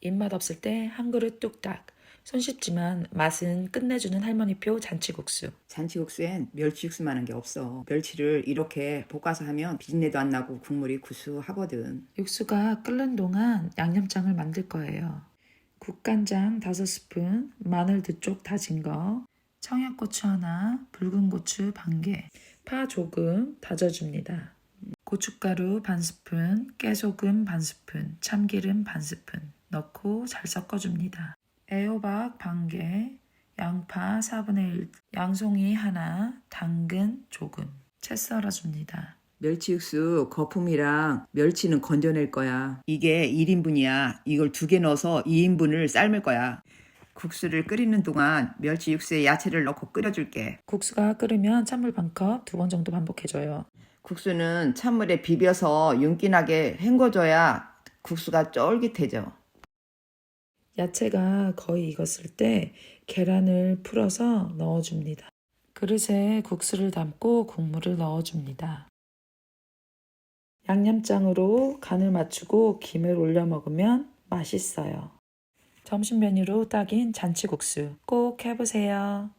입맛 없을 때 한 그릇 뚝딱. 손쉽지만 맛은 끝내주는 할머니표 잔치국수. 잔치국수엔 멸치 육수만한 게 없어. 멸치를 이렇게 볶아서 하면 비린내도 안 나고 국물이 구수하거든. 육수가 끓는 동안 양념장을 만들 거예요. 국간장 5스푼, 마늘 두 쪽 다진 거, 청양고추 하나, 붉은 고추 반 개, 파 조금 다져줍니다. 고춧가루 반 스푼, 깨소금 반 스푼, 참기름 반 스푼 넣고 잘 섞어줍니다. 애호박 반 개, 양파 4분의 1, 양송이 하나, 당근 조금 채 썰어줍니다. 멸치 육수 거품이랑 멸치는 건져낼 거야. 이게 1인분이야. 이걸 두 개 넣어서 2인분을 삶을 거야. 국수를 끓이는 동안 멸치 육수에 야채를 넣고 끓여줄게. 국수가 끓으면 찬물 반컵 두 번 정도 반복해줘요. 국수는 찬물에 비벼서 윤기나게 헹궈줘야 국수가 쫄깃해져. 야채가 거의 익었을 때 계란을 풀어서 넣어줍니다. 그릇에 국수를 담고 국물을 넣어줍니다. 양념장으로 간을 맞추고 김을 올려 먹으면 맛있어요. 점심 메뉴로 딱인 잔치국수 꼭 해보세요.